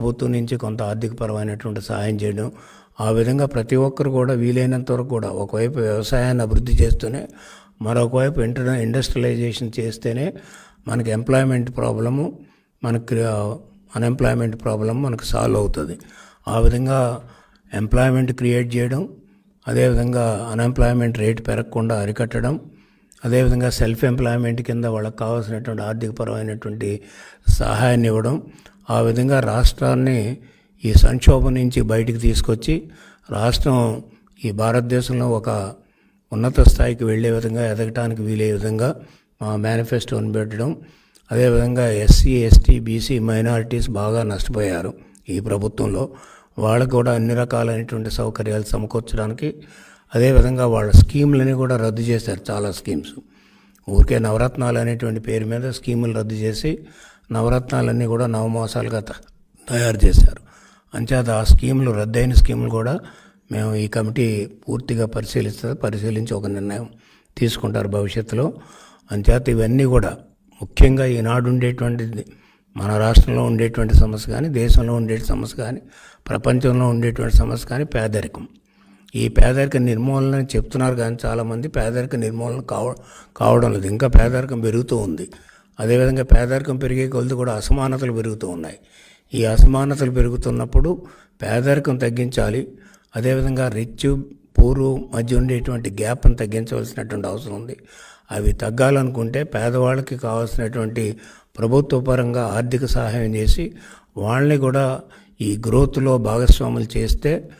ప్రభుత్వం నుంచి కొంత ఆర్థికపరమైనటువంటి సహాయం చేయడం ఆ విధంగా ప్రతి ఒక్కరు కూడా వీలైనంత వరకు కూడా ఒకవైపు వ్యవసాయాన్ని అభివృద్ధి చేస్తూనే మరొకవైపు ఇంటర్ ఇండస్ట్రియలైజేషన్ చేస్తేనే మనకి ఎంప్లాయ్మెంట్ ప్రాబ్లము మనకి అన్ఎంప్లాయ్మెంట్ ప్రాబ్లం మనకు సాల్వ్ అవుతుంది. ఆ విధంగా ఎంప్లాయ్మెంట్ క్రియేట్ చేయడం అదేవిధంగా అన్ఎంప్లాయ్మెంట్ రేట్ పెరగకుండా అరికట్టడం అదేవిధంగా సెల్ఫ్ ఎంప్లాయ్మెంట్ కింద వాళ్ళకి కావాల్సినటువంటి ఆర్థికపరమైనటువంటి సహాయాన్ని ఇవ్వడం ఆ విధంగా రాష్ట్రాన్ని ఈ సంక్షోభం నుంచి బయటికి తీసుకొచ్చి రాష్ట్రం ఈ భారతదేశంలో ఒక ఉన్నత స్థాయికి వెళ్ళే విధంగా ఎదగటానికి వీలే విధంగా మా మేనిఫెస్టోని పెట్టడం అదేవిధంగా ఎస్సీ ఎస్టీ బీసీ మైనారిటీస్ బాగా నష్టపోయారు ఈ ప్రభుత్వంలో. వాళ్ళకు కూడా అన్ని రకాలైనటువంటి సౌకర్యాలు సమకూర్చడానికి అదేవిధంగా వాళ్ళ స్కీములని కూడా రద్దు చేశారు చాలా స్కీమ్స్. ఊరికే నవరత్నాలు అనేటువంటి పేరు మీద స్కీములు రద్దు చేసి నవరత్నాలన్నీ కూడా నవమోసాలుగా త- తయారు చేశారు. అంచేత ఆ స్కీములు రద్దయిన స్కీములు కూడా మేము ఈ కమిటీ పూర్తిగా పరిశీలిస్తుంది పరిశీలించి ఒక నిర్ణయం తీసుకుంటారు భవిష్యత్తులో. అంచేత ఇవన్నీ కూడా ముఖ్యంగా ఈనాడు ఉండేటువంటిది మన రాష్ట్రంలో ఉండేటువంటి సమస్య కానీ దేశంలో ఉండే సమస్య కానీ ప్రపంచంలో ఉండేటువంటి సమస్య కానీ పేదరికం. ఈ పేదరిక నిర్మూలన చెప్తున్నారు కానీ చాలామంది పేదరిక నిర్మూలన కావ కావడం లేదు. ఇంకా పేదరికం పెరుగుతూ ఉంది. అదేవిధంగా పేదరికం పెరిగే కొలది కూడా అసమానతలు పెరుగుతూ ఉన్నాయి. ఈ అసమానతలు పెరుగుతున్నప్పుడు పేదరికం తగ్గించాలి. అదేవిధంగా రిచ్ పూరు మధ్య ఉండేటువంటి గ్యాప్ను తగ్గించవలసినటువంటి అవసరం ఉంది. అవి తగ్గాలనుకుంటే పేదవాళ్ళకి కావాల్సినటువంటి ప్రభుత్వ పరంగా ఆర్థిక సహాయం చేసి వాళ్ళని కూడా ఈ గ్రోత్లో భాగస్వాములు చేస్తే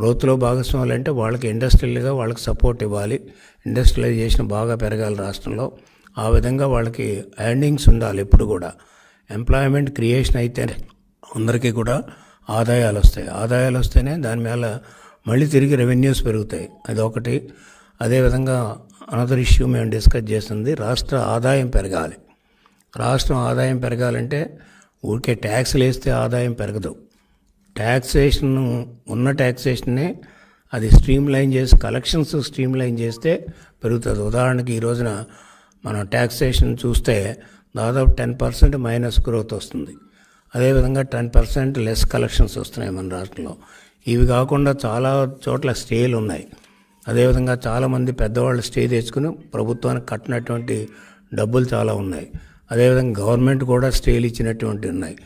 గ్రోత్లో భాగస్వాములు అంటే వాళ్ళకి ఇండస్ట్రియల్గా వాళ్ళకి సపోర్ట్ ఇవ్వాలి. ఇండస్ట్రియలైజేషన్ బాగా పెరగాలి రాష్ట్రంలో. ఆ విధంగా వాళ్ళకి ఎర్నింగ్స్ ఉండాలి ఎప్పుడు కూడా. ఎంప్లాయ్మెంట్ క్రియేషన్ అయితేనే అందరికీ కూడా ఆదాయాలు వస్తాయి. ఆదాయాలు వస్తేనే దాని మీద మళ్ళీ తిరిగి రెవెన్యూస్ పెరుగుతాయి. అదొకటి. అదేవిధంగా అనదర్ ఇష్యూ మేము డిస్కస్ చేస్తుంది రాష్ట్ర ఆదాయం పెరగాలి. రాష్ట్రం ఆదాయం పెరగాలంటే ఊరికే ట్యాక్స్లు వేస్తే ఆదాయం పెరగదు. ట్యాక్సేషన్ ఉన్న ట్యాక్సేషన్నే అది స్ట్రీమ్ లైన్ చేసి కలెక్షన్స్ స్ట్రీమ్ లైన్ చేస్తే పెరుగుతుంది. ఉదాహరణకి ఈ రోజున మనం ట్యాక్సేషన్ చూస్తే దాదాపు టెన్ పర్సెంట్ మైనస్ గ్రోత్ వస్తుంది. అదేవిధంగా టెన్ పర్సెంట్ లెస్ కలెక్షన్స్ వస్తున్నాయి మన రాష్ట్రంలో. ఇవి కాకుండా చాలా చోట్ల స్టేలు ఉన్నాయి. అదేవిధంగా చాలామంది పెద్దవాళ్ళు స్టే తెచ్చుకుని ప్రభుత్వానికి కట్టినటువంటి డబ్బులు చాలా ఉన్నాయి. అదేవిధంగా గవర్నమెంట్ కూడా స్టేలు ఇచ్చినటువంటి ఉన్నాయి.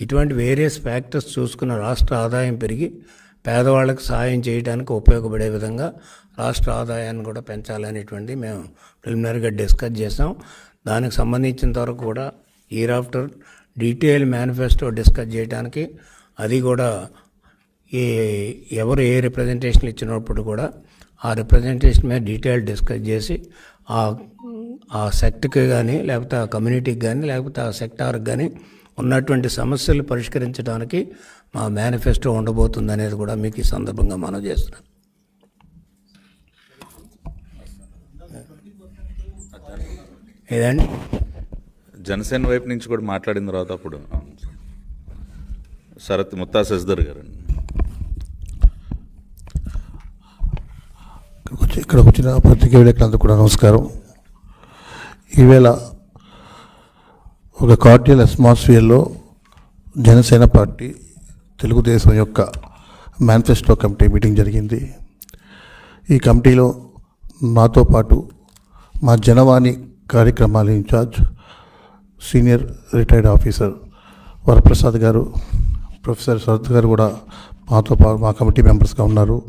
ఇటువంటి వేరియస్ ఫ్యాక్టర్స్ చూసుకున్న రాష్ట్ర ఆదాయం పెరిగి పేదవాళ్ళకి సహాయం చేయడానికి ఉపయోగపడే విధంగా రాష్ట్ర ఆదాయాన్ని కూడా పెంచాలనేటువంటి మేము ప్రిలిమినరీగా డిస్కస్ చేసాం దానికి సంబంధించినంత వరకు కూడా year after detail manifesto discuss చేయడానికి అది కూడా ఏ ఎవరు ఏ రిప్రజెంటేషన్ ఇచ్చినప్పుడు కూడా ఆ రిప్రజెంటేషన్ మీద డీటెయిల్ డిస్కస్ చేసి ఆ ఆ సెక్ట్కి కానీ లేకపోతే ఆ కమ్యూనిటీకి కానీ లేకపోతే ఆ సెక్టార్కి కానీ ఉన్నటువంటి సమస్యలు పరిష్కరించడానికి మా మేనిఫెస్టో ఉండబోతుంది అనేది కూడా మీకు ఈ సందర్భంగా మనం చేస్తున్నాం. ఏదండి? జనసేన వైపు నుంచి కూడా మాట్లాడిన తర్వాత అప్పుడు. శరత్ ముత్తా శశిధర్ గారు ఇక్కడికి వచ్చిన పత్రికా విలేకరులందరూ కూడా నమస్కారం. ఈవేళ ఒక కార్డియల్ అట్మాస్ఫియర్లో జనసేన పార్టీ తెలుగుదేశం యొక్క మేనిఫెస్టో కమిటీ మీటింగ్ జరిగింది. ఈ కమిటీలో నాతో పాటు మా జనవాణి కార్యక్రమాల incharge senior retired officer Varaprasad garu professor Sarath గారు కూడా మాతో పాటు మా కమిటీ మెంబర్స్గా ఉన్నారు.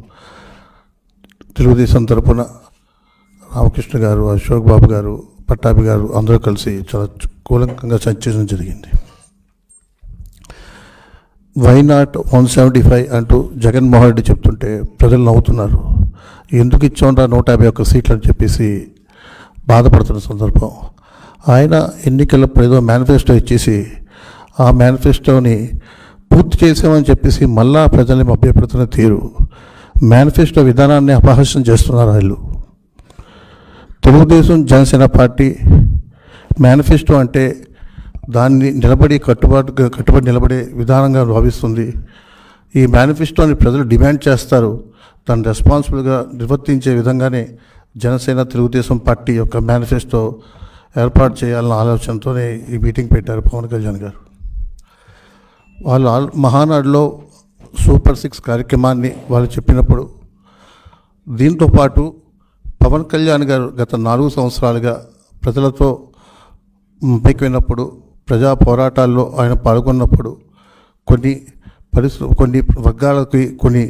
తెలుగుదేశం తరపున రామకృష్ణ గారు అశోక్ బాబు గారు పట్టాభి గారు అందరూ కలిసి చాలా కూలంకంగా చర్చించడం జరిగింది. Why not one seventy five అంటూ జగన్మోహన్ రెడ్డి చెప్తుంటే ప్రజలు నవ్వుతున్నారు. ఎందుకు ఇచ్చాంరా నూట యాభై ఒక్క సీట్లు అని చెప్పేసి బాధపడుతున్న సందర్భం. ఆయన ఎన్నికలప్పుడు ఏదో మేనిఫెస్టో ఇచ్చేసి ఆ మేనిఫెస్టోని పూర్తి చేసామని చెప్పేసి మళ్ళా ప్రజల్ని మభ్యపెడుతున్న తీరు. మేనిఫెస్టో విధానాన్ని అపహాస్యం చేస్తున్నారు వాళ్ళు. తెలుగుదేశం జనసేన పార్టీ మేనిఫెస్టో అంటే దాన్ని నిలబడి కట్టుబాటు కట్టుబడి నిలబడే విధానంగా భావిస్తుంది. ఈ మేనిఫెస్టోని ప్రజలు డిమాండ్ చేస్తారు. దాన్ని రెస్పాన్సిబుల్గా నిర్వర్తించే విధంగానే జనసేన తెలుగుదేశం పార్టీ యొక్క మేనిఫెస్టో ఏర్పాటు చేయాలన్న ఆలోచనతోనే ఈ మీటింగ్ పెట్టారు పవన్ కళ్యాణ్ గారు. వాళ్ళు ఆల్- మహానాడులో సూపర్ సిక్స్ కార్యక్రమాన్ని వాళ్ళు చెప్పినప్పుడు దీంతో పాటు పవన్ కళ్యాణ్ గారు గత నాలుగు సంవత్సరాలుగా ప్రజలతో పైకి వెళ్ళినప్పుడు ప్రజా పోరాటాల్లో ఆయన పాల్గొన్నప్పుడు కొన్ని పరిశ్రమ కొన్ని వర్గాలకి కొన్ని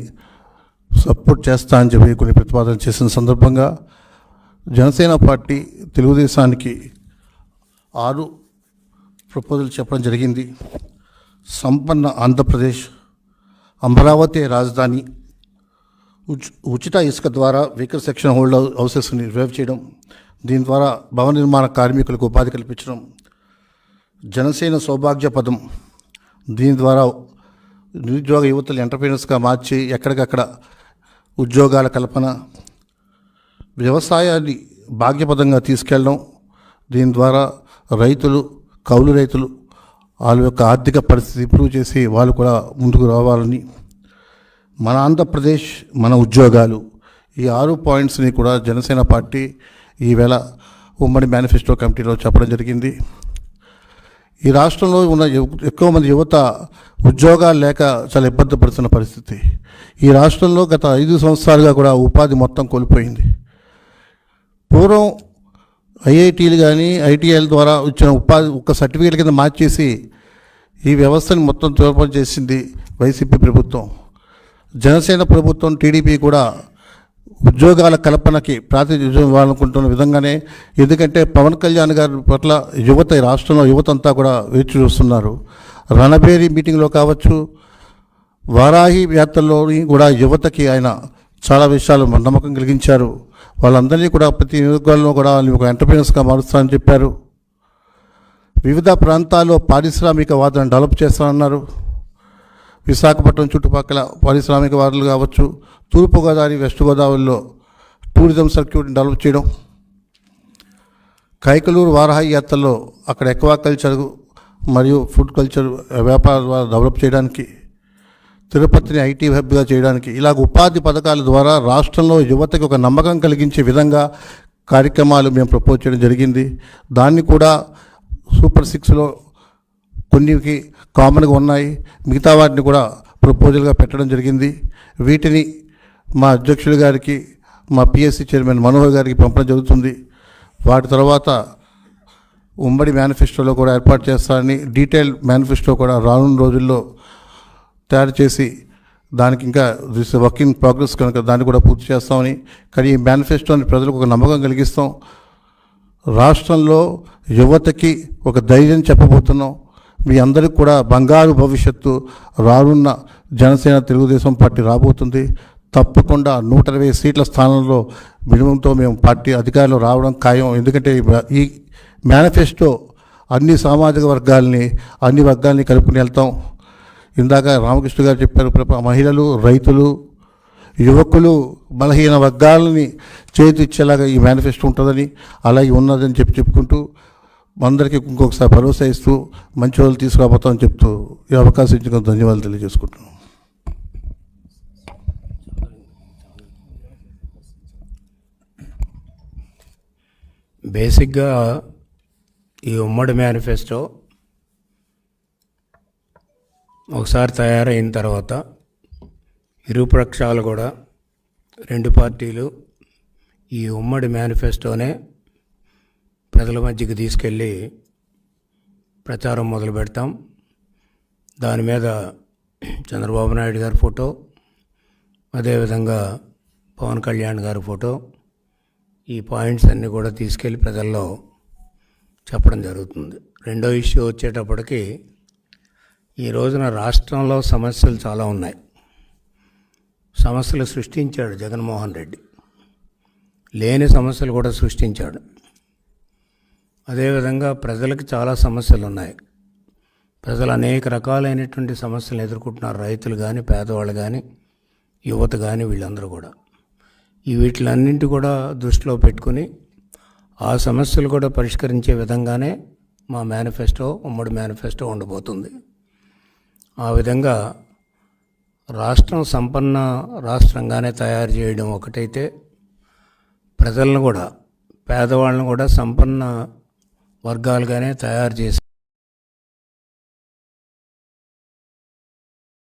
సపోర్ట్ చేస్తా అని చెప్పి కొన్ని ప్రతిపాదన చేసిన సందర్భంగా జనసేన పార్టీ తెలుగుదేశానికి ఆరు ప్రపోజల్ చెప్పడం జరిగింది. సంపన్న ఆంధ్రప్రదేశ్ అమరావతి రాజధాని ఉచ్- ఉచిత ఇసుక ద్వారా వెహికల్ సెక్షన్ హోల్డ్ హౌసెస్ని రివైవ్ చేయడం దీని ద్వారా భవన నిర్మాణ కార్మికులకు ఉపాధి కల్పించడం జనసేన సౌభాగ్య పదం. దీని ద్వారా నిరుద్యోగ యువతలు ఎంటర్ప్రీనర్స్గా మార్చి ఎక్కడికక్కడ ఉద్యోగాల కల్పన వ్యవసాయాన్ని భాగ్యపదంగా తీసుకెళ్ళడం దీని ద్వారా రైతులు కౌలు రైతులు వాళ్ళ యొక్క ఆర్థిక పరిస్థితి ఇంప్రూవ్ చేసి వాళ్ళు కూడా ముందుకు రావాలని మన ఆంధ్రప్రదేశ్ మన ఉద్యోగాలు. ఈ ఆరు పాయింట్స్ని కూడా జనసేన పార్టీ ఈవేళ ఉమ్మడి మేనిఫెస్టో కమిటీలో చెప్పడం జరిగింది. ఈ రాష్ట్రంలో ఉన్న ఎక్కువ మంది యువత ఉద్యోగాలు లేక చాలా ఇబ్బంది పడుతున్న పరిస్థితి. ఈ రాష్ట్రంలో గత ఐదు సంవత్సరాలుగా కూడా ఉపాధి మొత్తం కోల్పోయింది. పూర్వం ఐఐటీలు కానీ ఐటీఐల ద్వారా వచ్చిన ఉపాధి ఒక సర్టిఫికేట్ కింద మార్చేసి ఈ వ్యవస్థని మొత్తం తోడ్పాటు చేసింది వైసీపీ ప్రభుత్వం. జనసేన ప్రభుత్వం టీడీపీ కూడా ఉద్యోగాల కల్పనకి ప్రాతినిధ్యం ఇవ్వాలనుకుంటున్న విధంగానే ఎందుకంటే పవన్ కళ్యాణ్ గారి పట్ల యువత రాష్ట్రంలో యువత అంతా కూడా వేచి చూస్తున్నారు. రణబేరి మీటింగ్లో కావచ్చు వారాహి వ్యాప్తల్లోని కూడా యువతకి ఆయన చాలా విషయాలు నమ్మకం కలిగించారు. వాళ్ళందరినీ కూడా ప్రతి నియోజకవర్గంలో కూడా ఒక ఎంటర్ప్రీనర్స్గా మారుస్తానని చెప్పారు. వివిధ ప్రాంతాల్లో పారిశ్రామిక వాదన డెవలప్ చేస్తానన్నారు. విశాఖపట్నం చుట్టుపక్కల పారిశ్రామిక వాదులు కావచ్చు తూర్పుగోదావరి వెస్ట్ గోదావరిలో టూరిజం సర్క్యూట్ని డెవలప్ చేయడం కైకలూరు వారాహి యాత్రలో అక్కడ ఎక్వా కల్చర్ మరియు ఫుడ్ కల్చర్ వ్యాపార ద్వారా డెవలప్ చేయడానికి తిరుపతిని ఐటీ హబ్గా చేయడానికి ఇలాగ ఉపాధి పథకాల ద్వారా రాష్ట్రంలో యువతకి ఒక నమ్మకం కలిగించే విధంగా కార్యక్రమాలు మేము ప్రపోజ్ చేయడం జరిగింది. దాన్ని కూడా సూపర్ సిక్స్లో కొన్నికి కామన్గా ఉన్నాయి. మిగతా వాటిని కూడా ప్రపోజల్గా పెట్టడం జరిగింది. వీటిని మా అధ్యక్షులు గారికి మా పిఎస్సి చైర్మన్ మనోహర్ గారికి పంపడం జరుగుతుంది. వాటి తర్వాత ఉమ్మడి మేనిఫెస్టోలో కూడా ఏర్పాటు చేస్తారని డీటెయిల్ మేనిఫెస్టో కూడా రానున్న రోజుల్లో తయారు చేసి దానికి ఇంకా దిస్ వర్క్ ఇన్ ప్రోగ్రెస్ కనుక దాన్ని కూడా పూర్తి చేస్తామని కానీ ఈ మేనిఫెస్టోని ప్రజలకు ఒక నమ్మకం కలిగిస్తాం. రాష్ట్రంలో యువతకి ఒక ధైర్యం చెప్పబోతున్నాం. మీ అందరికి కూడా బంగారు భవిష్యత్తు రానున్న జనసేన తెలుగుదేశం పార్టీ రాబోతుంది. తప్పకుండా నూట ఇరవై సీట్ల స్థానంలో మినిమంతో మేము పార్టీ అధికారంలో రావడం ఖాయం. ఎందుకంటే ఈ- మేనిఫెస్టో అన్ని సామాజిక వర్గాల్ని అన్ని వర్గాల్ని కలుపుకుని వెళ్తాం. ఇందాక రామకృష్ణ గారు చెప్పారు మహిళలు రైతులు యువకులు బలహీన వర్గాలని చేతిచ్చేలాగా ఈ మేనిఫెస్టో ఉంటుందని అలాగే ఉన్నదని చెప్పి చెప్పుకుంటూ అందరికీ ఇంకొకసారి భరోసా ఇస్తూ మంచి రోజులు తీసుకురాబోతామని చెప్తూ ఈ అవకాశం ఇచ్చిన ధన్యవాదాలు తెలియజేసుకుంటున్నాను బేసిక్గా ఈ ఉమ్మడి మేనిఫెస్టో ఒకసారి తయారైన తర్వాత ఇరుపక్షాలు కూడా రెండు పార్టీలు ఈ ఉమ్మడి మేనిఫెస్టోనే ప్రజల మధ్యకి తీసుకెళ్ళి ప్రచారం మొదలు పెడతాం. దాని మీద చంద్రబాబు నాయుడు గారి ఫోటో అదేవిధంగా పవన్ కళ్యాణ్ గారి ఫోటో ఈ పాయింట్స్ అన్నీ కూడా తీసుకెళ్ళి ప్రజల్లో చెప్పడం జరుగుతుంది. రెండో ఇష్యూ వచ్చేటప్పటికి ఈ రోజున రాష్ట్రంలో సమస్యలు చాలా ఉన్నాయి. సమస్యలు సృష్టించాడు జగన్మోహన్ రెడ్డి. లేని సమస్యలు కూడా సృష్టించాడు. అదేవిధంగా ప్రజలకు చాలా సమస్యలు ఉన్నాయి. ప్రజలు అనేక రకాలైనటువంటి సమస్యలు ఎదుర్కొంటున్నారు. రైతులు కానీ పేదవాళ్ళు కానీ యువత కానీ వీళ్ళందరూ కూడా. ఈ వీటిలన్నింటి కూడా దృష్టిలో పెట్టుకుని ఆ సమస్యలు కూడా పరిష్కరించే విధంగానే మా మేనిఫెస్టో ఉమ్మడి మేనిఫెస్టో ఉండబోతుంది. ఆ విధంగా రాష్ట్రం సంపన్న రాష్ట్రంగానే తయారు చేయడం ఒకటైతే ప్రజలను కూడా పేదవాళ్ళను కూడా సంపన్న వర్గాలుగానే తయారు చేసి